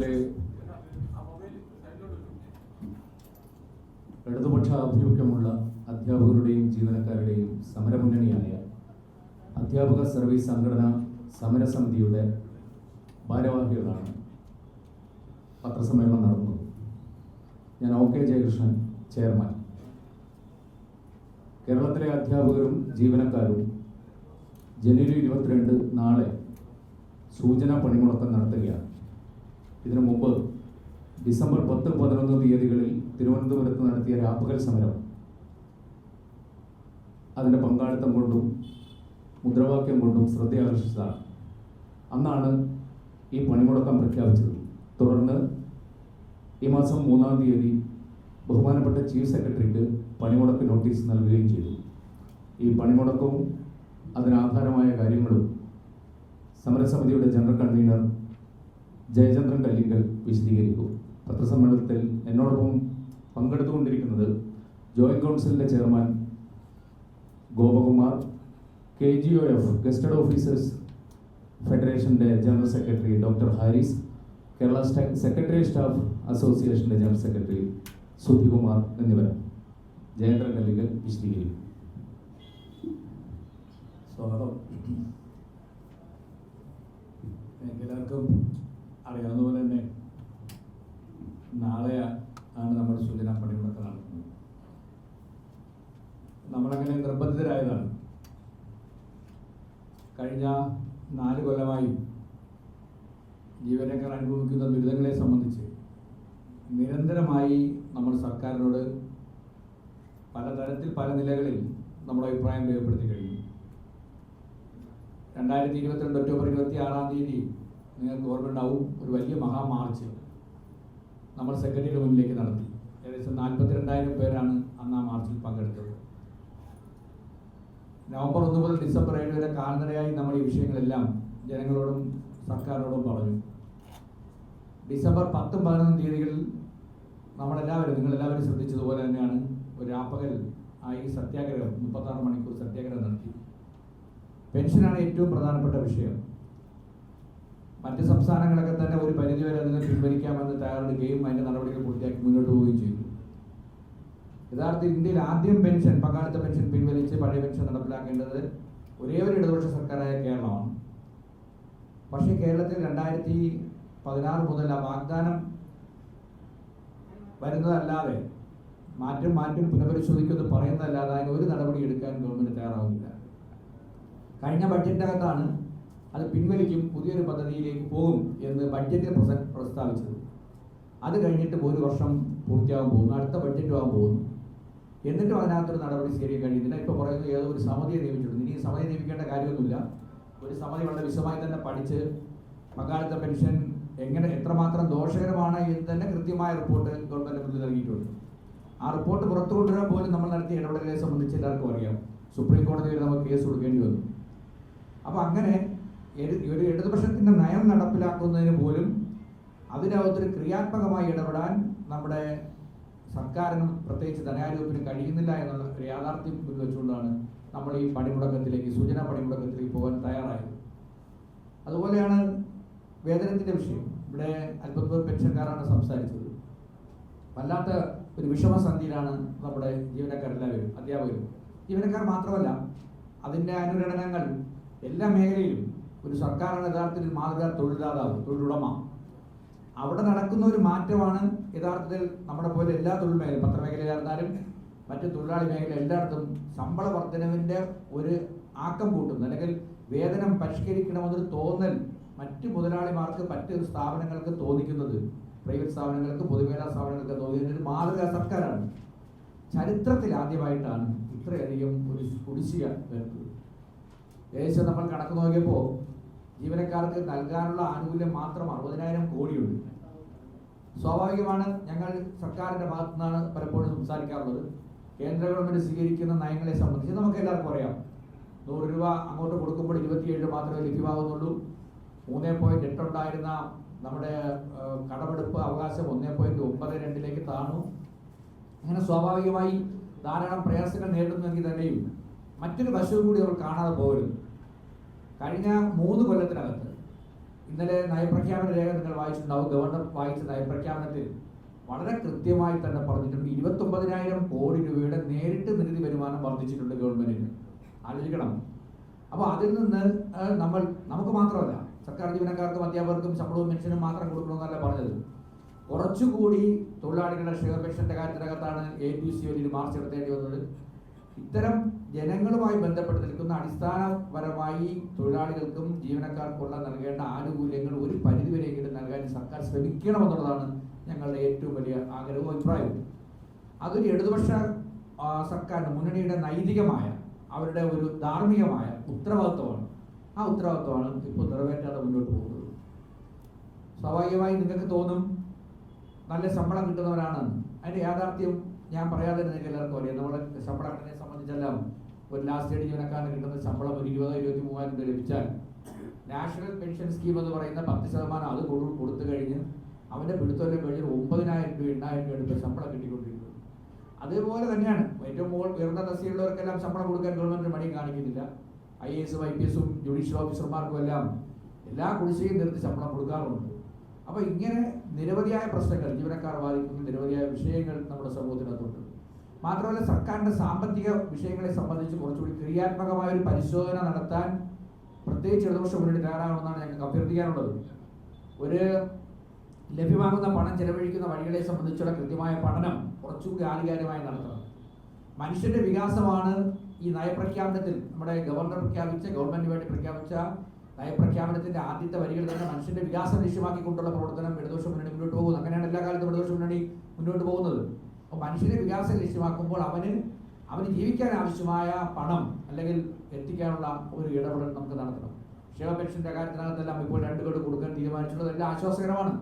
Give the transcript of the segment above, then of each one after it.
കേരളത്തിലെ ഇടതുപക്ഷ ആഭിമുഖ്യമുള്ള അധ്യാപകരുടെയും ജീവനക്കാരുടെയും സമരമുന്നണിയായ അധ്യാപക സർവീസ് സംഘടന സമരസമിതിയുടെ ഭാരവാഹികളാണ് പത്രസമ്മേളനം നടന്നത് ഞാൻ ഒ കെ ജയകൃഷ്ണൻ ചെയർമാൻ. കേരളത്തിലെ അധ്യാപകരും ജീവനക്കാരും ജനുവരി ഇരുപത്തിരണ്ട് നാളെ സൂചനാ പണിമുടക്കം നടത്തുകയാണ്. ഇതിനു മുമ്പ് ഡിസംബർ പത്ത് പതിനൊന്ന് തീയതികളിൽ തിരുവനന്തപുരത്ത് നടത്തിയ രാപ്പകൽ സമരം അതിന്റെ പങ്കാളിത്തം കൊണ്ടും മുദ്രാവാക്യം കൊണ്ടും ശ്രദ്ധയാകർഷിച്ചതാണ്. അന്നാണ് ഈ പണിമുടക്കം പ്രഖ്യാപിച്ചത്. തുടർന്ന് ഈ മാസം മൂന്നാം തീയതി ബഹുമാനപ്പെട്ട ചീഫ് സെക്രട്ടറിക്ക് പണിമുടക്ക് നോട്ടീസ് നൽകുകയും ചെയ്തു. ഈ പണിമുടക്കവും അതിനാധാരമായ കാര്യങ്ങളും സമരസമിതിയുടെ ജനറൽ കൺവീനർ ജയചന്ദ്രൻ കല്ലിങ്കൽ വിശദീകരിക്കും. പത്രസമ്മേളനത്തിൽ എന്നോടൊപ്പം പങ്കെടുത്തുകൊണ്ടിരിക്കുന്നത് ജോയിന്റ് കൗൺസിലിന്റെ chairman Gopakumar K G O F gazetted officers ഫെഡറേഷന്റെ general secretary doctor Haris Kerala secretary staff അസോസിയേഷന്റെ ജനറൽ സെക്രട്ടറി സുധികുമാർ എന്നിവർ ജയേന്ദ്രൻ കല്ലിങ്കൽ വിശദീകരിക്കും. സ്വാഗതം. എല്ലാവർക്കും അറിയാവുന്ന പോലെ തന്നെ നാളെ ആണ് നമ്മുടെ സൂചനാ പണിമുടക്ക് നടക്കുന്നത് നമ്മളങ്ങനെ നിർബന്ധിതരായതാണ്. കഴിഞ്ഞ നാല് കൊല്ലമായി ജീവനക്കാർ അനുഭവിക്കുന്ന ദുരിതങ്ങളെ സംബന്ധിച്ച് നിരന്തരമായി നമ്മൾ സർക്കാരിനോട് പലതരത്തിൽ പല നിലകളിൽ നമ്മുടെ അഭിപ്രായം രേഖപ്പെടുത്തി കഴിഞ്ഞു. രണ്ടായിരത്തി ഇരുപത്തിരണ്ട് ഒക്ടോബർ ഇരുപത്തി ആറാം തീയതി നിങ്ങൾക്ക് ഓർമ്മയുണ്ടാവും ഒരു വലിയ മഹാമാർച്ച് നമ്മൾ സെക്രട്ടറിയുടെ മുന്നിലേക്ക് നടത്തി. ഏകദേശം നാൽപ്പത്തിരണ്ടായിരം പേരാണ് അന്ന് ആ മാർച്ചിൽ പങ്കെടുത്തത്. നവംബർ ഒന്ന് മുതൽ ഡിസംബർ ഏഴ് വരെ കാൽനടയായി നമ്മൾ ഈ വിഷയങ്ങളെല്ലാം ജനങ്ങളോടും സർക്കാരിനോടും പറഞ്ഞു. ഡിസംബർ പത്തും പതിനൊന്നും തീയതികളിൽ നമ്മളെല്ലാവരും നിങ്ങളെല്ലാവരും ശ്രദ്ധിച്ചതുപോലെ തന്നെയാണ് ഒരു രാപ്പകൽ ആയി സത്യാഗ്രഹം മുപ്പത്താറ് മണിക്കൂർ സത്യാഗ്രഹം നടത്തി. പെൻഷനാണ് ഏറ്റവും പ്രധാനപ്പെട്ട വിഷയം. മറ്റ് സംസ്ഥാനങ്ങളൊക്കെ തന്നെ ഒരു പരിധിവരെ അതിനെ പിൻവലിക്കാമെന്ന് തയ്യാറെടുക്കുകയും അതിന്റെ നടപടികൾ പൂർത്തിയാക്കി മുന്നോട്ട് പോവുകയും ചെയ്തു. യഥാർത്ഥത്തിൽ ഇന്ത്യയിൽ ആദ്യം പെൻഷൻ പങ്കാളിത്ത പെൻഷൻ പിൻവലിച്ച് പഴയ പെൻഷൻ നടപ്പിലാക്കേണ്ടത് ഒരേ ഒരു ഇടതുപക്ഷ സർക്കാരായ കേരളമാണ്. പക്ഷേ കേരളത്തിൽ രണ്ടായിരത്തി പതിനാറ് മുതൽ ആ വാഗ്ദാനം വരുന്നതല്ലാതെ മാറ്റം മാറ്റം പുനഃപരിശോധിക്കുമെന്ന് പറയുന്നതല്ലാതെ അതിന് ഒരു നടപടി എടുക്കാൻ ഗവൺമെന്റ് തയ്യാറാവുന്നില്ല. കഴിഞ്ഞ ബഡ്ജറ്റിനകത്താണ് അത് പിൻവലിക്കും പുതിയൊരു പദ്ധതിയിലേക്ക് പോകും എന്ന് ബഡ്ജറ്റിൽ പ്രസ- പ്രസ്താവിച്ചത്. അത് കഴിഞ്ഞിട്ട് ഒരു വർഷം പൂർത്തിയാകാൻ പോകുന്നു അടുത്ത ബഡ്ജറ്റ് ആകാൻ പോകുന്നു. എന്നിട്ടും അതിനകത്തൊരു നടപടി സ്വീകരിക്കാൻ കഴിയുന്നില്ല. ഇപ്പോൾ പറയുന്നത് ഏതോ ഒരു സമിതിയെ നിയമിച്ചിട്ടുണ്ട്. ഇനി സമിതി നിയമിക്കേണ്ട കാര്യമൊന്നുമില്ല. ഒരു സമിതി വളരെ വിശദമായി തന്നെ പഠിച്ച് പങ്കാളിത്ത പെൻഷൻ എങ്ങനെ എത്രമാത്രം ദോഷകരമാണ് എന്ന് തന്നെ കൃത്യമായ റിപ്പോർട്ട് ഗവൺമെന്റ് മുന്നിൽ നൽകിയിട്ടുണ്ട്. ആ റിപ്പോർട്ട് പുറത്തു കൊണ്ടുവരാൻ പോലും നമ്മൾ നടത്തിയ ഇടപെടലുകളെ സംബന്ധിച്ച് എല്ലാവർക്കും അറിയാം. സുപ്രീം കോടതി വരെ നമുക്ക് കേസ് കൊടുക്കേണ്ടി വന്നു. അപ്പോൾ അങ്ങനെ ഒരു ഇടതുപക്ഷത്തിന്റെ നയം നടപ്പിലാക്കുന്നതിന് പോലും അതിനകത്തൊരു ക്രിയാത്മകമായി ഇടപെടാൻ നമ്മുടെ സർക്കാരിനും പ്രത്യേകിച്ച് ധനാരോഗ്യത്തിനും കഴിയുന്നില്ല എന്നുള്ള ഒരു യാഥാർത്ഥ്യം വെച്ചുകൊണ്ടാണ് നമ്മൾ ഈ പണിമുടക്കത്തിലേക്ക് സൂചനാ പണിമുടക്കത്തിലേക്ക് പോകാൻ തയ്യാറായത്. അതുപോലെയാണ് വേതനത്തിന്റെ വിഷയം. ഇവിടെ അല്പത്വ പെൻഷൻകാരാണ് സംസാരിച്ചത്. വല്ലാത്ത ഒരു വിഷമസന്ധിയിലാണ് നമ്മുടെ ജീവനക്കാരെല്ലാവരും അധ്യാപകരും. ജീവനക്കാർ മാത്രമല്ല അതിന്റെ അനുരണനങ്ങൾ എല്ലാ മേഖലയിലും ഒരു സർക്കാർ യഥാർത്ഥത്തിൽ മാതൃക തൊഴിൽദാതാവ് തൊഴിലുടമ. അവിടെ നടക്കുന്ന ഒരു മാറ്റമാണ് യഥാർത്ഥത്തിൽ നമ്മുടെ പോലെ എല്ലാ തൊഴിൽ മേഖല പത്രമേഖലയിലായിരുന്നാലും മറ്റ് തൊഴിലാളി മേഖല എല്ലായിടത്തും ശമ്പള വർധനവിന്റെ ഒരു ആക്കം കൂട്ടുന്നു. അല്ലെങ്കിൽ വേതനം പരിഷ്കരിക്കണമെന്നൊരു തോന്നൽ മറ്റ് മുതലാളിമാർക്ക് മറ്റ് സ്ഥാപനങ്ങൾക്ക് തോന്നിക്കുന്നത് പ്രൈവറ്റ് സ്ഥാപനങ്ങൾക്ക് പൊതുമേഖലാ സ്ഥാപനങ്ങൾക്ക് തോന്നിക്കുന്ന ഒരു മാതൃകാ സർക്കാരാണ്. ചരിത്രത്തിൽ ആദ്യമായിട്ടാണ് ഇത്രയധികം ഒരു കുടിശ്ശിക ഏകദേശം നമ്മൾ കണക്ക് നോക്കിയപ്പോൾ ജീവനക്കാർക്ക് നൽകാനുള്ള ആനുകൂല്യം മാത്രം അറുപതിനായിരം കോടിയുണ്ട്. സ്വാഭാവികമാണ് ഞങ്ങൾ സർക്കാരിന്റെ ഭാഗത്തു നിന്നാണ് പലപ്പോഴും സംസാരിക്കാറുള്ളത്. കേന്ദ്ര ഗവൺമെന്റ് സ്വീകരിക്കുന്ന നയങ്ങളെ സംബന്ധിച്ച് നമുക്ക് എല്ലാവർക്കും അറിയാം. നൂറ് രൂപ അങ്ങോട്ട് കൊടുക്കുമ്പോൾ ഇരുപത്തിയേഴ് മാത്രമേ ലഭ്യമാകുന്നുള്ളൂ. മൂന്നേ പോയിന്റ് എട്ടുണ്ടായിരുന്ന നമ്മുടെ കടമെടുപ്പ് അവകാശം ഒന്നേ പോയിന്റ് ഒമ്പത് രണ്ടിലേക്ക് താണു. അങ്ങനെ സ്വാഭാവികമായി ധാരാളം പ്രയാസങ്ങൾ നേരിടുന്നെങ്കിൽ തന്നെയും മറ്റൊരു വശവും കൂടി അവർ കാണാതെ പോകരുത്. കഴിഞ്ഞ മൂന്ന് കൊല്ലത്തിനകത്ത് ഇന്നലെ നയപ്രഖ്യാപന രേഖ നിങ്ങൾ വായിച്ചിട്ടുണ്ടാവും ഗവർണർ വായിച്ച നയപ്രഖ്യാപനത്തിൽ വളരെ കൃത്യമായി തന്നെ പറഞ്ഞിട്ടുണ്ട്. ഇരുപത്തി ഒമ്പതിനായിരം കോടി രൂപയുടെ നേരിട്ട് നികുതി വരുമാനം വർദ്ധിച്ചിട്ടുണ്ട് ഗവൺമെന്റിന്. ആലോചിക്കണം. അപ്പോൾ അതിൽ നിന്ന് നമ്മൾ നമുക്ക് മാത്രമല്ല സർക്കാർ ജീവനക്കാർക്കും അധ്യാപകർക്കും ശമ്പളവും പെൻഷനും മാത്രം കൊടുക്കണമെന്നല്ല പറഞ്ഞത്. കുറച്ചുകൂടി തൊഴിലാളികളുടെ ക്ഷേമപെൻഷന്റെ കാര്യത്തിനകത്താണ് എ ബി സി ഒരു മാർച്ച് നടത്തേണ്ടി വന്നത്. ഇത്തരം ജനങ്ങളുമായി ബന്ധപ്പെട്ട് നിൽക്കുന്ന അടിസ്ഥാനപരമായി തൊഴിലാളികൾക്കും ജീവനക്കാർക്കുള്ള നൽകേണ്ട ആനുകൂല്യങ്ങൾ ഒരു പരിധിവരെയെങ്കിലും നൽകാൻ സർക്കാർ ശ്രമിക്കണമെന്നുള്ളതാണ് ഞങ്ങളുടെ ഏറ്റവും വലിയ ആഗ്രഹവും അഭിപ്രായവും. അതൊരു ഇടതുപക്ഷ സർക്കാരിന്റെ സർക്കാരിന് മുന്നണിയുടെ നൈതികമായ അവരുടെ ഒരു ധാർമ്മികമായ ഉത്തരവാദിത്വമാണ്. ആ ഉത്തരവാദിത്വമാണ് ഇപ്പോൾ നിറവേറ്റാതെ മുന്നോട്ട് പോകുന്നത്. സ്വാഭാവികമായി നിങ്ങൾക്ക് തോന്നും നല്ല ശമ്പളം കിട്ടുന്നവരാണെന്ന്. അതിന്റെ യാഥാർത്ഥ്യം ഞാൻ പറയാതെ നിങ്ങൾക്ക് എല്ലാവർക്കും അറിയാം. നമ്മുടെ ശമ്പള ഘടനയെ സംബന്ധിച്ചെല്ലാം ഒരു ലാസ്റ്റ് ഏഡ് ജീവനക്കാരന് കിട്ടുന്ന ശമ്പളം ഒരു ഇരുപതോ ഇരുപത്തി മൂവായിരം രൂപ ലഭിച്ചാൽ നാഷണൽ പെൻഷൻ സ്കീം എന്ന് പറയുന്ന പത്ത് ശതമാനം അത് കൊടു- കൊടുത്തു കഴിഞ്ഞ് അവന്റെ പിടുത്തം കഴിഞ്ഞ് ഒമ്പതിനായിരം രൂപ എണ്ണായിരം രൂപ എടുത്ത് ശമ്പളം കിട്ടിക്കൊണ്ടിരിക്കുന്നത്. അതേപോലെ തന്നെയാണ് ഏറ്റവും മുകൾ ഉയർന്ന തസ്തികയുള്ളവർക്കെല്ലാം ശമ്പളം കൊടുക്കാൻ ഗവൺമെന്റ് മടി കാണിക്കുന്നില്ല. ഐ എ എസും ഐ പി എസും ജുഡീഷ്യൽ ഓഫീസർമാർക്കും എല്ലാം എല്ലാ കുടിശ്ശികയും നിർത്തി ശമ്പളം കൊടുക്കാറുണ്ട്. അപ്പോൾ ഇങ്ങനെ നിരവധിയായ പ്രശ്നങ്ങൾ ജീവനക്കാർ ബാധിക്കുന്ന നിരവധിയായ വിഷയങ്ങൾ നമ്മുടെ സമൂഹത്തിനകത്തുണ്ട്. മാത്രമല്ല സർക്കാരിന്റെ സാമ്പത്തിക വിഷയങ്ങളെ സംബന്ധിച്ച് കുറച്ചുകൂടി ക്രിയാത്മകമായ ഒരു പരിശോധന നടത്താൻ പ്രത്യേകിച്ച് ഇടതുപക്ഷ മുന്നണി തയ്യാറാകണമെന്നാണ് ഞങ്ങൾക്ക് അഭ്യർത്ഥിക്കാനുള്ളത്. ഒരു ലഭ്യമാകുന്ന പണം ചെലവഴിക്കുന്ന വഴികളെ സംബന്ധിച്ചുള്ള കൃത്യമായ പഠനം കുറച്ചുകൂടി ആധികാരികമായി നടത്തണം. മനുഷ്യന്റെ വികാസമാണ് ഈ നയപ്രഖ്യാപനത്തിൽ നമ്മുടെ ഗവർണർ പ്രഖ്യാപിച്ച ഗവൺമെന്റിന് വേണ്ടി പ്രഖ്യാപിച്ച നയപ്രഖ്യാപനത്തിന്റെ ആദ്യത്തെ വരികൾ തന്നെ മനുഷ്യന്റെ വികാസം ലക്ഷ്യമാക്കിക്കൊണ്ടുള്ള പ്രവർത്തനം ഇടതുപക്ഷ മുന്നണി മുന്നോട്ട് പോകുന്നു. അങ്ങനെയാണ് എല്ലാ കാലത്തും ഇടതുപക്ഷ മുന്നണി മുന്നോട്ട് പോകുന്നത്. അപ്പോൾ മനുഷ്യനെ വികാസം ലക്ഷ്യമാക്കുമ്പോൾ അവന് അവന് ജീവിക്കാൻ ആവശ്യമായ പണം അല്ലെങ്കിൽ എത്തിക്കാനുള്ള ഒരു ഇടപെടൽ നമുക്ക് നടത്തണം. ക്ഷേമ പെൻഷന്റെ കാര്യത്തിനകത്തെല്ലാം ഇപ്പോൾ രണ്ട് കോടി കൊടുക്കാൻ തീരുമാനിച്ചുള്ളത് എല്ലാം ആശ്വാസകരമാണ്.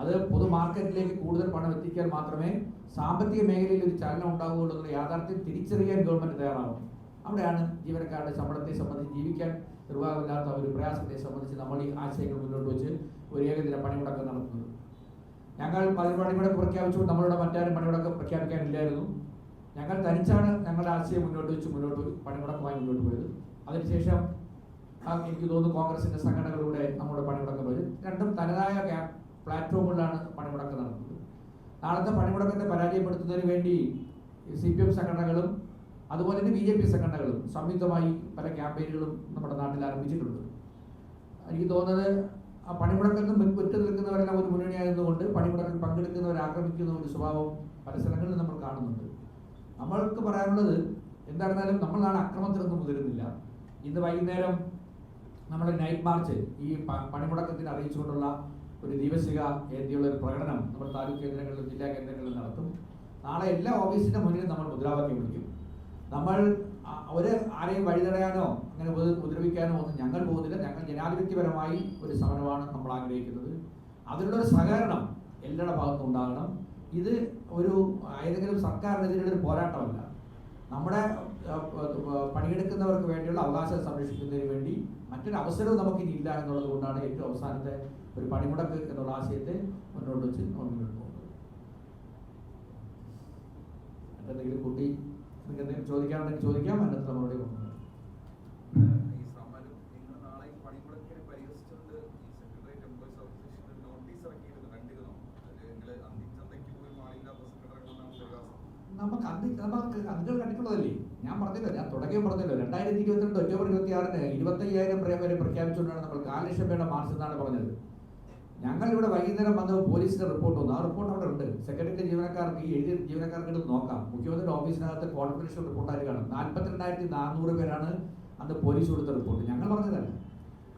അത് പൊതു മാർക്കറ്റിലേക്ക് കൂടുതൽ പണം എത്തിക്കാൻ മാത്രമേ സാമ്പത്തിക മേഖലയിൽ ഒരു ചലനം ഉണ്ടാവുകയുള്ളൂ എന്നുള്ള യാഥാർത്ഥ്യം തിരിച്ചറിയാൻ ഗവൺമെന്റ് തയ്യാറാവും അവിടെയാണ് ജീവനക്കാരുടെ ശമ്പളത്തെ സംബന്ധിച്ച് ജീവിക്കാൻ നിർവാഹമില്ലാത്ത ഒരു പ്രയാസത്തെ സംബന്ധിച്ച് നമ്മൾ ഈ ആശയങ്ങൾ മുന്നോട്ട് വെച്ച് ഒരു ഏകദിന പണിമുടക്കം നടത്തുന്നത്. ഞങ്ങൾ പതി- കൂടെ പ്രഖ്യാപിച്ചു. നമ്മളുടെ മറ്റാരും പണിമുടക്ക് പ്രഖ്യാപിക്കാനില്ലായിരുന്നു. ഞങ്ങൾ തനിച്ചാണ് ഞങ്ങളുടെ ആശയം മുന്നോട്ട് വെച്ച് മുന്നോട്ട് പണിമുടക്കമായി മുന്നോട്ട് പോയത്. അതിനുശേഷം എനിക്ക് തോന്നുന്നു കോൺഗ്രസിന്റെ സംഘടനകളുടെ നമ്മുടെ പണിമുടക്കം വരും. രണ്ടും തനതായ പ്ലാറ്റ്ഫോമുകളിലാണ് പണിമുടക്കം നടത്തുന്നത് നാളത്തെ പണിമുടക്കത്തെ പരാജയപ്പെടുത്തുന്നതിന് വേണ്ടി സി പി എം സംഘടനകളും അതുപോലെ തന്നെ ബി ജെ പി സംഘടനകളും സംയുക്തമായി പല ക്യാമ്പയിനുകളും നമ്മുടെ നാട്ടിൽ ആരംഭിച്ചിട്ടുണ്ട്. എനിക്ക് തോന്നുന്നത് ആ പണിമുടക്കത്തിൽ നിന്ന് വിട്ടു നിൽക്കുന്നവരെല്ലാം ഒരു മുന്നണിയായതുകൊണ്ട് പണിമുടക്കിൽ പങ്കെടുക്കുന്നവരെ ആക്രമിക്കുന്ന ഒരു സ്വഭാവം പല സ്ഥലങ്ങളിൽ നമ്മൾ കാണുന്നുണ്ട്. നമ്മൾക്ക് പറയാനുള്ളത് എന്തായിരുന്നാലും നമ്മൾ നാളെ അക്രമത്തിനൊന്നും മുതിരുന്നില്ല. ഇന്ന് വൈകുന്നേരം നമ്മുടെ നൈറ്റ് മാർച്ച് ഈ പണിമുടക്കത്തിന് അറിയിച്ചുകൊണ്ടുള്ള ഒരു ദിവസിക ഏന്തിയുള്ള ഒരു പ്രകടനം നമ്മുടെ താലൂക്ക് കേന്ദ്രങ്ങളിലും ജില്ലാ കേന്ദ്രങ്ങളിലും നടത്തും. നാളെ എല്ലാ ഓഫീസിന്റെ മുന്നിലും നമ്മൾ മുദ്രാവാക്യം വിളിക്കും. നമ്മൾ ഒരു ആരെയും വഴിതടയാനോ അങ്ങനെ ഉപ- ഉപദ്രവിക്കാനോ ഒന്നും ഞങ്ങൾ പോകുന്നില്ല. ഞങ്ങൾ ജനാധിപത്യപരമായി ഒരു സമരമാണ് നമ്മൾ ആഗ്രഹിക്കുന്നത്. അതിനുള്ള ഒരു സഹകരണം എല്ലാവരുടെ ഭാഗത്തും ഉണ്ടാകണം. ഇത് ഒരു ഏതെങ്കിലും സർക്കാരിനെതിരെ ഒരു പോരാട്ടമല്ല. നമ്മുടെ പണിയെടുക്കുന്നവർക്ക് വേണ്ടിയുള്ള അവകാശം സംരക്ഷിക്കുന്നതിന് വേണ്ടി മറ്റൊരു അവസരവും നമുക്ക് ഇനി ഇല്ല എന്നുള്ളത് കൊണ്ടാണ് ഏറ്റവും അവസാനത്തെ ഒരു പണിമുടക്ക് എന്നുള്ള ആശയത്തെ മുന്നോട്ട് വെച്ച് മുന്നോട്ട് പോകുന്നത്. എന്തെങ്കിലും കുട്ടി നിങ്ങൾക്ക് എന്തെങ്കിലും ചോദിക്കാനുണ്ടെങ്കിൽ ചോദിക്കാം അതിനകത്ത് മറുപടി വികാസം നമുക്ക് അന്തി നമുക്ക് അതുകൾ കണ്ടിട്ടുള്ളതല്ലേ? ഞാൻ പറഞ്ഞല്ലോ ഞാൻ തുടങ്ങിയ പറഞ്ഞല്ലോ രണ്ടായിരത്തി ഇരുപത്തിരണ്ട് ഒക്ടോബർ ഇരുപത്തി ആറിന് ഇരുപത്തയ്യായിരം പേരെ വരെ പ്രഖ്യാപിച്ചുകൊണ്ടാണ് നമ്മൾ കാൽ ലക്ഷം പേരുടെ മാർച്ച് എന്നാണ് പറഞ്ഞത്. ഞങ്ങൾ ഇവിടെ വൈകുന്നേരം വന്ന പോലീസിന്റെ റിപ്പോർട്ട് വന്നു. ആ റിപ്പോർട്ട് അവിടെ ഉണ്ട്. സെക്രട്ടറിയുടെ ജീവനക്കാർക്ക് ഈ എഴുതിയ ജീവനക്കാർക്ക് എടുത്ത് നോക്കാം. മുഖ്യമന്ത്രിയുടെ ഓഫീസിനകത്ത് കോൺഫിഡൻഷ്യൽ റിപ്പോർട്ടായിട്ട് കാണും. നാൽപ്പത്തിരണ്ടായിരത്തി നാനൂറ് പേരാണ് അന്ന് പോലീസ് കൊടുത്ത റിപ്പോർട്ട് ഞങ്ങൾ പറഞ്ഞതല്ല.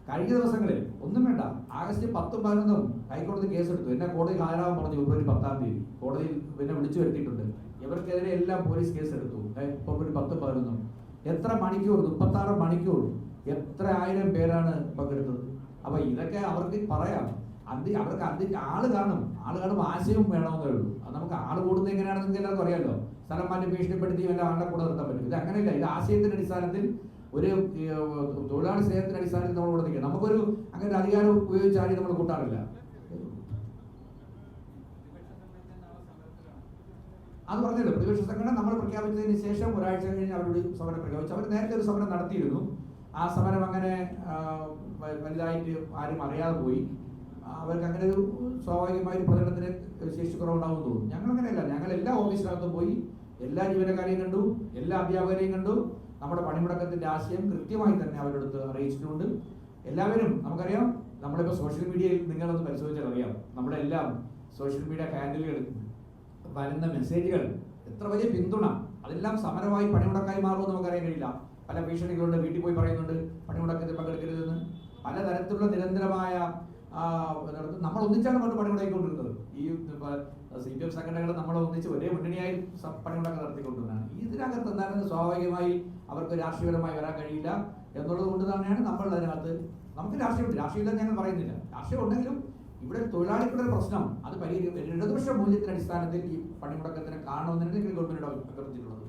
കഴിഞ്ഞ ദിവസങ്ങളിൽ ഒന്നും വേണ്ട. ആഗസ്റ്റ് പത്തും പതിനൊന്നും ഹൈക്കോടതി കേസെടുത്തു. എന്നെ കോടതി ഹാജരാകാൻ പറഞ്ഞു ഫെബ്രുവരി പത്താം തീയതി. കോടതിയിൽ പിന്നെ വിളിച്ചു വരുത്തിയിട്ടുണ്ട്. ഇവർക്കെതിരെ എല്ലാം പോലീസ് കേസെടുത്തു. ഫെബ്രുവരി പത്തും പതിനൊന്നും. എത്ര മണിക്കൂർ മുപ്പത്താറ് മണിക്കൂർ എത്ര ആയിരം പേരാണ് പങ്കെടുത്തത്? അപ്പൊ ഇതൊക്കെ അവർക്ക് പറയാം. അന്തി അവർക്ക് അന്തി ആൾ കാണും. ആൾ കാണും ആശയവും വേണമെന്നേ ഉള്ളൂ. അത് നമുക്ക് ആൾ കൂടുന്നത് എങ്ങനെയാണെന്ന് നിങ്ങൾക്ക് എല്ലാവർക്കും അറിയാമല്ലോ സ്ഥലം മാറ്റി ഭീഷണിപ്പെടുത്തി വല്ല ആളുടെ കൂടെ നിർത്താൻ പറ്റും. ഇത് അങ്ങനെയല്ല. ഇത് ആശയത്തിന്റെ അടിസ്ഥാനത്തിൽ ഒരു തൊഴിലാളി സ്നേഹത്തിന്റെ അടിസ്ഥാനത്തിൽ നമ്മൾ കൂടെ നിൽക്കണം നമുക്കൊരു അങ്ങനെ അധികാരം ഉപയോഗിച്ചാലും നമ്മൾ കൂട്ടാറില്ല. അത് പറഞ്ഞല്ലോ. പ്രതിപക്ഷ സംഘടന നമ്മൾ പ്രഖ്യാപിച്ചതിന് ശേഷം ഒരാഴ്ച കഴിഞ്ഞ് അവരോട് സമരം പ്രഖ്യാപിച്ചു. അവർ നേരത്തെ ഒരു സമരം നടത്തിയിരുന്നു. ആ സമരം അങ്ങനെ വലുതായിട്ട് ആരും അറിയാതെ പോയി. അവർക്ക് അങ്ങനെ ഒരു സ്വാഭാവികമായ ഒരു പ്രകടനത്തിന് ശേഷി കുറവുണ്ടാവും തോന്നുന്നു. ഞങ്ങൾ അങ്ങനെയല്ല ഞങ്ങൾ എല്ലാ ഓഫീസിനകത്തും പോയി എല്ലാ ജീവനക്കാരെയും കണ്ടു എല്ലാ അധ്യാപകരെയും കണ്ടു. നമ്മുടെ പണിമുടക്കത്തിന്റെ ആശയം കൃത്യമായി തന്നെ അവരുടെ അടുത്ത് അറിയിച്ചിട്ടുണ്ട്. എല്ലാവരും നമുക്കറിയാം നമ്മളിപ്പോൾ സോഷ്യൽ മീഡിയയിൽ നിങ്ങളൊന്ന് പരിശോധിച്ചാൽ അറിയാം. നമ്മുടെ എല്ലാം സോഷ്യൽ മീഡിയ ഹാൻഡിലുകൾ വരുന്ന മെസ്സേജുകൾ എത്ര വലിയ പിന്തുണ. അതെല്ലാം സമരമായി പണിമുടക്കായി മാറുമെന്ന് നമുക്കറിയാൻ കഴിയില്ല. പല ഭീഷണികളുണ്ട്. വീട്ടിൽ പോയി പറയുന്നുണ്ട് പണിമുടക്കത്തിൽ പങ്കെടുക്കരുതെന്ന്. പലതരത്തിലുള്ള നിരന്തരമായ നമ്മൾ ഒന്നിച്ചാണ് പണ്ട് പണിമുടക്കിക്കൊണ്ടിരുന്നത്. ഈ സി പി എം സംഘടനകൾ നമ്മൾ ഒന്നിച്ച് ഒരേ മുന്നണിയായി പണിമുടക്കം നടത്തിക്കൊണ്ടിരുന്നതാണ്. ഇതിനകത്ത് എന്താണെന്ന് സ്വാഭാവികമായി അവർക്ക് രാഷ്ട്രീയപരമായി വരാൻ കഴിയില്ല എന്നുള്ളത് കൊണ്ട് തന്നെയാണ് നമ്മൾ അതിനകത്ത് നമുക്ക് രാഷ്ട്രീയമുണ്ട് രാഷ്ട്രീയം ഞങ്ങൾ പറയുന്നില്ല. രാഷ്ട്രീയം ഉണ്ടെങ്കിലും ഇവിടെ തൊഴിലാളികളുടെ പ്രശ്നം അത് പരിഹരിക്കും ഇടതുപക്ഷ മൂല്യത്തിന്റെ അടിസ്ഥാനത്തിൽ ഈ പണിമുടക്കത്തിനെ കാണുമെന്നാണ് ഗവൺമെന്റ് അഭ്യർത്ഥിച്ചിട്ടുള്ളത്.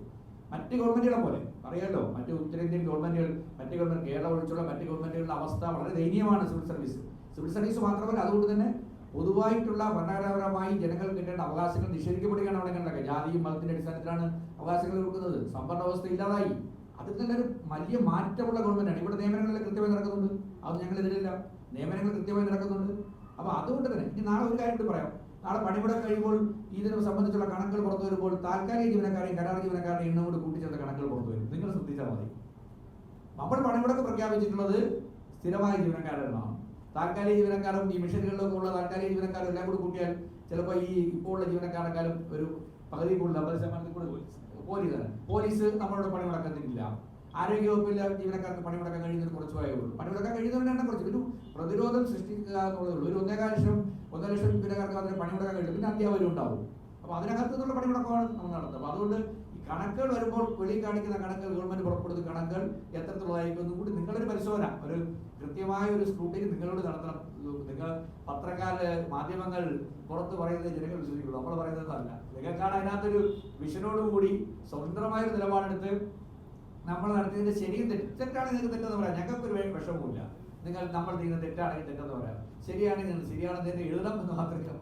മറ്റ് ഗവൺമെന്റുകളെ പോലെ അറിയാലോ? മറ്റ് ഉത്തരേന്ത്യൻ ഗവൺമെന്റുകൾ മറ്റ് ഗവൺമെന്റ് കേരളം ഒഴിച്ചുള്ള മറ്റ് ഗവൺമെന്റുകളുടെ അവസ്ഥ വളരെ ദയനീയമാണ് സിവിൽ സർവീസ് സിവിൽ സർവീസ് മാത്രമല്ല അതുകൊണ്ട് തന്നെ പൊതുവായിട്ടുള്ള ഭരണഘടനാപരമായി ജനങ്ങൾ കിട്ടേണ്ട അവകാശങ്ങൾ നിഷേധിക്കപ്പെടുകയാണ് അവിടെ കണ്ടൊക്കെ ജാതിയും മതത്തിന്റെ അടിസ്ഥാനത്തിലാണ് അവകാശങ്ങൾ കൊടുക്കുന്നത്. വ്യവസ്ഥ ഇല്ലാതായി. അതിൽ തന്നെ ഒരു വലിയ മാറ്റമുള്ള ഗവൺമെന്റാണ്. ഇവിടെ നിയമനങ്ങളിൽ കൃത്യമായി നടക്കുന്നുണ്ട്. അത് ഞങ്ങൾ എതിരില്ല നിയമനങ്ങൾ കൃത്യമായി നടക്കുന്നുണ്ട്. അപ്പൊ അതുകൊണ്ട് തന്നെ ഇനി നാളെ ഒരു കാര്യം പറയാം. നാളെ പണിമുടക്ക് കഴിയുമ്പോൾ ഇതിനെ സംബന്ധിച്ചുള്ള കണക്കുകൾ പുറത്തു വരുമ്പോൾ താൽക്കാലിക ജീവനക്കാരെയും കരാർ ജീവനക്കാരെയും എണ്ണം കൂടി കൂട്ടിച്ചേർത്ത കണക്കുകൾ പുറത്തു വരും. നിങ്ങൾ ശ്രദ്ധിച്ചാൽ മതി. നമ്മൾ പണിമുടക്ക് പ്രഖ്യാപിച്ചിട്ടുള്ളത് സ്ഥിരമായ ജീവനക്കാരുടെ എണ്ണമാണ്. താൽക്കാലിക ജീവനക്കാരും ഈ മിഷനുകളിലൊക്കെ ഉള്ള താൽക്കാലിക ജീവനക്കാരും എല്ലാം കൂടി കൂട്ടിയാൽ ചിലപ്പോൾ ഈ ഇപ്പോൾ ഉള്ള ജീവനക്കാരെക്കാളും ഒരു പകുതി കൂടുതൽ അമ്പത് ശതമാനത്തിൽ കൂടെ പോലീസ്. പോലീസ് നമ്മളോട് പണി മുടക്കത്തില്ല ആരോഗ്യവകുപ്പിലെ ജീവനക്കാർക്ക് പണിമുടക്കാൻ കഴിയുന്നതിന് കുറച്ച് പോയേ ഉള്ളൂ. പണിമുടക്കാൻ കഴിയുന്നവരുടെ എണ്ണം കുറച്ച്. ഒരു പ്രതിരോധം സൃഷ്ടിക്കുക എന്നുള്ളതേ ഉള്ളൂ. ഒരു ഒന്നേകാൽ ലക്ഷം ഒന്നര ലക്ഷം ജീവനക്കാർക്ക് അതിന് പണിമുടക്കാൻ കഴിയും പിന്നെ അധ്യാപകരും ഉണ്ടാവും. അപ്പോൾ അതിനകത്ത് നിന്നുള്ള പണിമുടക്കമാണ് നമ്മൾ നടത്തുന്നത്. അപ്പോൾ അതുകൊണ്ട് കണക്കുകൾ വരുമ്പോൾ വെളിയിൽ കാണിക്കുന്ന കണക്കുകൾ ഗവൺമെന്റ് പുറപ്പെടുന്ന കണക്കുകൾ എത്രത്തോളമായിരിക്കും കൂടി നിങ്ങളൊരു പരിശോധന ഒരു കൃത്യമായ ഒരു സ്ക്രൂട്ടിനി നിങ്ങളോട് നടത്തണം. നിങ്ങൾ പത്രക്കാര് മാധ്യമങ്ങൾ പുറത്ത് പറയുന്നത് ജനങ്ങൾ വിശ്വസിക്കുള്ളൂ നമ്മൾ പറയുന്നതല്ല നിങ്ങൾക്കാണ് അതിനകത്തൊരു വിഷനോടും കൂടി സ്വതന്ത്രമായ ഒരു നിലപാടെടുത്ത് നമ്മൾ നടത്തിയതിന്റെ ശരിയും തെറ്റാണ് നിങ്ങൾക്ക് തെറ്റെന്ന് പറയാം. ഞങ്ങൾക്ക് ഒരു വിഷമവുമില്ല. നിങ്ങൾ നമ്മൾ ചെയ്യുന്ന തെറ്റാണെങ്കിൽ തെറ്റെന്ന് പറയാം. ശരിയാണെങ്കിൽ ശരിയാണെന്ന് തന്നെ എഴുതണം എന്ന് മാത്രമേ.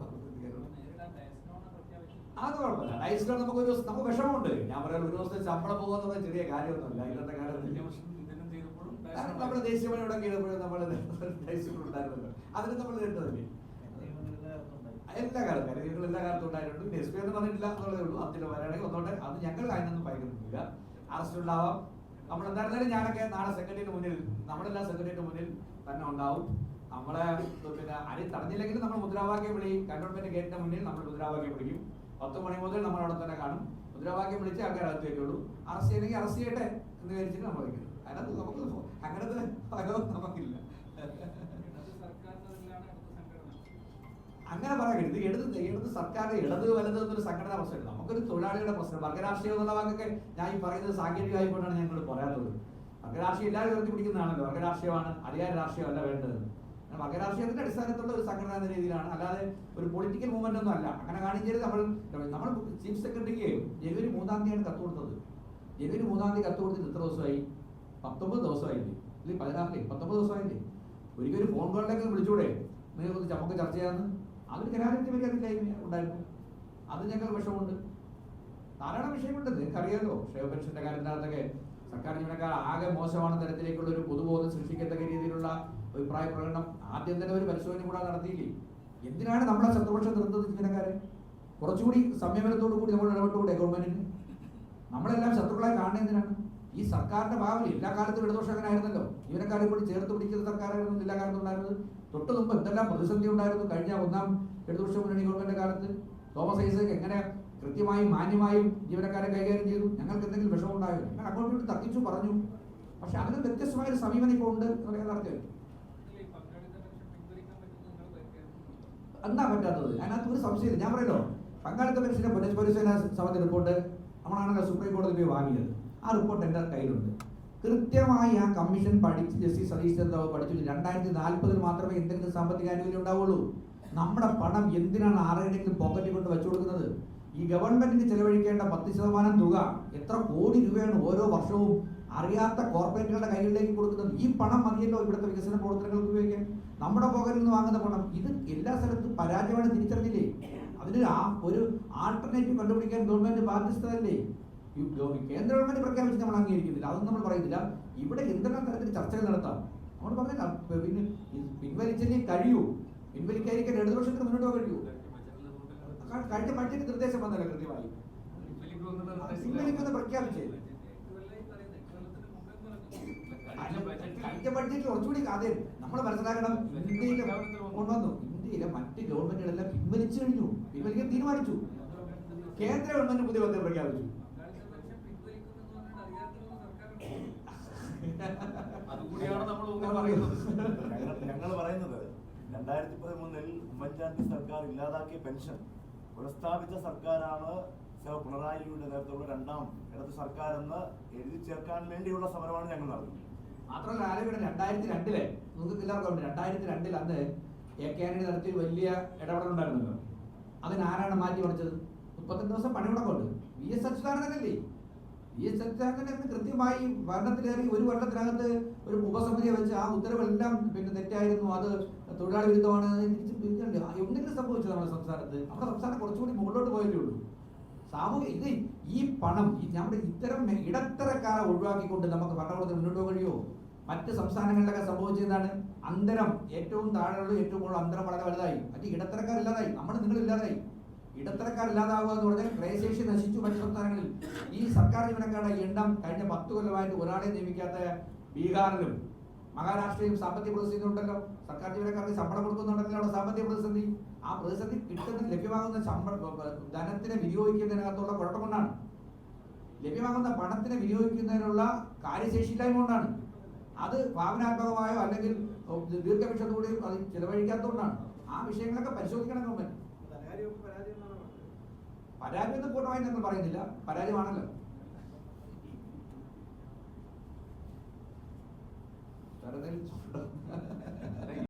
അത് കുഴപ്പമില്ല. ഡയസ്ലോൺ നമുക്ക് ഒരു ദിവസം നമുക്ക് വിഷമമുണ്ട് ഞാൻ പറയാം ഒരു ദിവസത്തെ ശമ്പളം പോകുന്ന പറഞ്ഞ ചെറിയ കാര്യമൊന്നുമില്ല. ഇന്നത്തെ കാലത്ത് കാരണം നമ്മൾ ദേശീയ ഇവിടെ ചെയ്തപ്പോഴും നമ്മൾ ഉണ്ടായിരുന്നല്ലോ. അതിന് നമ്മൾ കേട്ടതല്ലേ എല്ലാ കാലത്തും. ഞങ്ങൾ എല്ലാ കാലത്തും ഉണ്ടായിട്ടുണ്ട്. എസ് പി എന്ന് പറഞ്ഞിട്ടില്ല എന്നുള്ളതേ ഉള്ളൂ. അതിന്റെ വരാണെങ്കിൽ ഒന്നോട്ടെ. അത് ഞങ്ങൾ അതിനൊന്നും ഭയക്കുന്നില്ല അറസ്റ്റ് ഉണ്ടാവാം. നമ്മൾ എന്തായിരുന്നാലും ഞാനൊക്കെ നാളെ സെക്രട്ടറിയുടെ മുന്നിൽ നമ്മളെല്ലാം സെക്രട്ടറിയുടെ മുന്നിൽ തന്നെ ഉണ്ടാവും. നമ്മളെ പിന്നെ അരി തടഞ്ഞില്ലെങ്കിൽ നമ്മൾ മുദ്രാവാക്യം വിളി കണ്ടോൺമെന്റ് ഗേറ്റിന്റെ മുന്നിൽ നമ്മൾ മുദ്രാവാക്യം വിളിക്കും. പത്ത് മണി മുതൽ നമ്മൾ അവിടെ തന്നെ കാണും. മുദ്രാവാക്യം വിളിച്ച് ആൾക്കാർ അകത്ത് വെക്കുള്ളൂ അറസ്റ്റ് ചെയ്യണമെങ്കിൽ അറസ്റ്റ് ചെയ്യട്ടെ എന്ന് വിചാരിച്ചിട്ട് നമ്മൾ വയ്ക്കും അതിനകത്ത് നമുക്ക് അങ്ങനത്തെ ഭയവും നമുക്കില്ല. അങ്ങനെ പറയാം ഇത് ഇടത് ഇടത് സർക്കാരിന്റെ ഇടത് വലത് എന്നൊരു സംഘടനാ പ്രശ്നമില്ല. നമുക്കൊരു തൊഴിലാളികളുടെ പ്രശ്നം. വർഗരാഷ്ട്രീയം എന്നുള്ള വാക്കൊക്കെ ഞാൻ ഈ പറയുന്നത് സാങ്കേതികമായിക്കൊണ്ടാണ് ഞങ്ങൾ പറയാത്തത് വർഗരാഷ്ട്രീയം എല്ലാവരും ഉയർത്തി പിടിക്കുന്നതാണല്ലോ. വർഗരാഷ്ട്രീയമാണ്. അധികാര രാഷ്ട്രീയമല്ല വേണ്ടത് അങ്ങനെ അടിസ്ഥാനത്തുള്ള ഒരു സംഘടന എന്ന രീതിയിലാണ്. അല്ലാതെ ഒരു പൊളിറ്റിക്കൽ മൂവ്മെന്റ് ഒന്നും അല്ല. അങ്ങനെ കാണിച്ചത് നമ്മൾ നമ്മൾ ചീഫ് സെക്രട്ടറിക്ക് ജനുവരി മൂന്നാം തീയതി കത്ത് കൊടുത്തത്. ജനുവരി മൂന്നാം തീയതി കത്ത് കൊടുത്തിട്ട് എത്ര ദിവസമായി? പത്തൊമ്പത് ദിവസമായില്ലേ? അല്ലെങ്കിൽ പതിനാറില്ലേ? പത്തൊമ്പത് ദിവസമായില്ലേ? ഒരിക്കലും ഒരു ഫോൺ കോളിലേക്ക് വിളിച്ചൂടെ? നിങ്ങൾക്ക് നമുക്ക് ചർച്ച ചെയ്യാമെന്ന് അതിന് ജനാധിപത്യ മര്യാദയില്ലായ്മ ഉണ്ടായിരുന്നു. അത് ഞങ്ങൾ വിഷമുണ്ട് ധാരാളം വിഷയമുണ്ട്. നിങ്ങൾക്ക് അറിയാലോ ക്ഷേമ പെൻഷന്റെ കാര്യത്തിനകത്തൊക്കെ സർക്കാർ ജീവനക്കാർ ആകെ മോശമാണ് തരത്തിലേക്കുള്ള ഒരു പൊതുബോധം സൃഷ്ടിക്കത്തക്ക രീതിയിലുള്ള അഭിപ്രായ പ്രകടനം ആദ്യം തന്നെ ഒരു പരിശോധന കൂടെ നടത്തിയില്ലേ? എന്തിനാണ് നമ്മളെ ശത്രുപക്ഷം നിർത്തുന്നത് ജീവനക്കാരെ കുറച്ചുകൂടി സംയമനത്തോടു കൂടി നമ്മൾ ഇടപെട്ടുകൂടെ ഗവൺമെന്റിന് നമ്മളെല്ലാം ശത്രുക്കളെ കാണുന്നതിനാണ് ഈ സർക്കാരിന്റെ ഭാഗം എല്ലാ കാലത്തും ഇടതുപക്ഷം അങ്ങനെ ആയിരുന്നല്ലോ ജീവനക്കാരെ കൂടി ചേർത്ത് പിടിക്കുന്ന സർക്കാരായിരുന്നു എല്ലാ കാലത്തും ഉണ്ടായിരുന്നത്. തൊട്ട് മുമ്പ് എന്തെല്ലാം പ്രതിസന്ധി ഉണ്ടായിരുന്നു കഴിഞ്ഞ ഒന്നാം ഇടതുപക്ഷ മുന്നണി ഗവൺമെന്റ് കാലത്ത്? തോമസ് ഐസക് എങ്ങനെ കൃത്യമായും മാന്യമായും ജീവനക്കാരെ കൈകാര്യം ചെയ്തു? ഞങ്ങൾക്ക് എന്തെങ്കിലും വിഷമം ഉണ്ടായോ? ഞങ്ങൾ ഇങ്ങോട്ടും തർക്കിച്ചു പറഞ്ഞു. പക്ഷെ അതിന് വ്യത്യസ്തമായ ഒരു സമീപനം ഇപ്പോൾ ഉണ്ട് എന്ന് പറയാൻ നടത്തിയത്. എന്താ പറ്റാത്തത്. അതിനകത്ത് ഒരു സംശയമില്ല. ഞാൻ പറയല്ലോ പങ്കാളിത്ത പെൻഷന്റെ പുനഃപരിശോധന സമിതി റിപ്പോർട്ട് നമ്മളാണല്ലോ സുപ്രീം കോടതി പോയി വാങ്ങിയത്. ആ റിപ്പോർട്ട് എന്റെ കയ്യിലുണ്ട്. കൃത്യമായി ആ കമ്മീഷൻ പഠിച്ച് ജസ്റ്റിസ് സതീഷ് ചന്ദ്ര പഠിച്ചു രണ്ടായിരത്തി നാൽപ്പതിൽ മാത്രമേ എന്തെങ്കിലും സാമ്പത്തിക ആനുകൂല്യം ഉണ്ടാവുള്ളൂ. നമ്മുടെ പണം എന്തിനാണ് ആരുടെയെങ്കിലും പോക്കറ്റിൽ കൊണ്ട് വെച്ചു കൊടുക്കുന്നത്? ഈ ഗവൺമെന്റിന് ചെലവഴിക്കേണ്ട പത്ത് ശതമാനം തുക എത്ര കോടി രൂപയാണ് ഓരോ വർഷവും അറിയാത്ത കോർപ്പറേറ്റുകളുടെ കയ്യിലേക്ക് കൊടുക്കുന്നത്? ഈ പണം മതിയല്ലോ ഇവിടുത്തെ വികസന പ്രവർത്തനങ്ങൾക്ക് ഉപയോഗിക്കാൻ. നമ്മുടെ പോക്കറ്റിൽ നിന്ന് വാങ്ങുന്ന പണം ഇത് എല്ലാ സ്ഥലത്തും പരാജയമാണ് തിരിച്ചറിഞ്ഞില്ലേ? അതിന് ആ ഒരു ആൾട്ടർനേറ്റീവ് കണ്ടുപിടിക്കാൻ ഗവൺമെന്റ് ബാധ്യസ്ഥതല്ലേ കേന്ദ്ര ഗവൺമെന്റ് പ്രഖ്യാപിച്ച് നമ്മൾ അംഗീകരിക്കുന്നില്ല. അതൊന്നും നമ്മൾ പറയുന്നില്ല. ഇവിടെ എന്തെല്ലാം തരത്തിൽ ചർച്ചകൾ നടത്താം? നമ്മൾ പറഞ്ഞില്ല. പിന്നെ പിൻവലിച്ചല്ലേ കഴിയൂ. പിൻവലിക്കാതിരിക്കാൻ ഇടതുപക്ഷത്തിന് മുന്നോട്ട് കഴിയൂ. കഴിഞ്ഞ ബഡ്ജറ്റ് നിർദ്ദേശം വന്നല്ലോ കൃത്യമായി. പ്രഖ്യാപിച്ചേ. കഴിഞ്ഞ ബഡ്ജറ്റിൽ കുറച്ചുകൂടി അതെ നമ്മൾ മനസ്സിലാക്കണം ഇന്ത്യയിലെ കൊണ്ടുവന്നു. ഇന്ത്യയിലെ മറ്റ് ഗവൺമെന്റുകളെല്ലാം പിൻവലിച്ചു കഴിഞ്ഞു. പിൻവലിക്കാൻ തീരുമാനിച്ചു. കേന്ദ്ര ഗവൺമെന്റ് പുതിയ പദ്ധതി പ്രഖ്യാപിച്ചു. ഞങ്ങൾ പറയുന്നത് രണ്ടായിരത്തി പതിമൂന്നിൽ ഉമ്മൻചാണ്ടി സർക്കാർ ഇല്ലാതാക്കിയ പെൻഷൻ പുനഃസ്ഥാപിച്ച സർക്കാരാണ് സർ പിണറായിയുടെ നേതൃത്വത്തിലുള്ള രണ്ടാം ഇടത് സർക്കാർ എന്ന് എഴുതി ചേർക്കാൻ വേണ്ടിയുള്ള സമരമാണ് ഞങ്ങൾ നടത്തുന്നത്. മാത്രമല്ല ആലോചിക്കണം രണ്ടായിരത്തി രണ്ടിലെ നിങ്ങൾക്ക് എല്ലാവർക്കും രണ്ടായിരത്തി രണ്ടിൽ അന്ന് എ കെ ആന്റണി നടത്തിയ വലിയ ഇടപെടലുണ്ടായിരുന്നല്ലോ അതിന് ആരാണ് മാറ്റി മറിച്ചത്? മുപ്പത്തഞ്ച് ദിവസം പണിമുടക്കമുണ്ട് വി എസ് അച്യുതാനന്ദനല്ലേ? വി എസ് അച്യുതാനന്ദൻ കൃത്യമായി ഭരണത്തിലേറി ഒരു വർഷത്തിനകത്ത് ഒരു ഉപസമിതിയെ വെച്ച് ആ ഉത്തരവെല്ലാം പിന്നെ തെറ്റായിരുന്നു അത് തൊഴിലാളി വിരുദ്ധമാണ് എന്തെങ്കിലും സംഭവിച്ചു നമ്മുടെ സംസ്ഥാനത്ത്? നമ്മുടെ സംസ്ഥാനം കുറച്ചുകൂടി മുകളിലോട്ട് പോയല്ലേ ഉള്ളൂ. സാമൂഹിക ഇത് ഈ പണം നമ്മുടെ ഇത്തരം ഇടത്തരക്കാരെ ഒഴിവാക്കിക്കൊണ്ട് നമുക്ക് ഭരണകൂടത്തിൽ മുന്നോട്ട് കഴിയുമോ? മറ്റ് സംസ്ഥാനങ്ങളിലൊക്കെ സംഭവിച്ചതാണ് അന്തരം ഏറ്റവും താഴെയുള്ള ഏറ്റവും കൂടുതൽ അന്തരം വളരെ വലുതായി. മറ്റ് ഇടത്തരക്കാരില്ലാതായി നമ്മൾ നിങ്ങൾ ഇല്ലാതായി. ഇടത്തരക്കാരില്ലാതാവുക എന്ന് പറഞ്ഞാൽ ക്രയശേഷി നശിച്ചു മറ്റു സംസ്ഥാനങ്ങളിൽ. ഈ സർക്കാർ ജീവനക്കാരുടെ എണ്ണം കഴിഞ്ഞ പത്ത് കൊല്ലമായിട്ട് ഒരാളെ നിയമിക്കാത്ത ബീഹാറിലും മഹാരാഷ്ട്രയിലും സാമ്പത്തിക പ്രതിസന്ധി ഉണ്ടല്ലോ. സർക്കാർ ജീവനക്കാർക്ക് ശമ്പളം കൊടുക്കുന്നുണ്ടെങ്കിലാണ് അവിടെ സാമ്പത്തിക പ്രതിസന്ധി. ആ പ്രതിസന്ധി കിട്ടുന്ന ലഭ്യമാകുന്ന ശമ്പളം ധനത്തിനെ വിനിയോഗിക്കുന്നതിനകത്തുള്ള കുഴപ്പം കൊണ്ടാണ്. ലഭ്യമാകുന്ന പണത്തിനെ വിനിയോഗിക്കുന്നതിനുള്ള കാര്യശേഷിയില്ലായ്മ കൊണ്ടാണ്. അത് ഭാവനാത്മകമായോ അല്ലെങ്കിൽ ദീർഘപക്ഷത്തോടെ അത് ചിലവഴിക്കാത്തതുകൊണ്ടാണ്. ആ വിഷയങ്ങളൊക്കെ പരിശോധിക്കണം ഗവൺമെന്റ്. പരാജയം എന്ന് പൂർണമായി ഞങ്ങൾ പറയുന്നില്ല. പരാജയമാണല്ലോ cara dele de frango.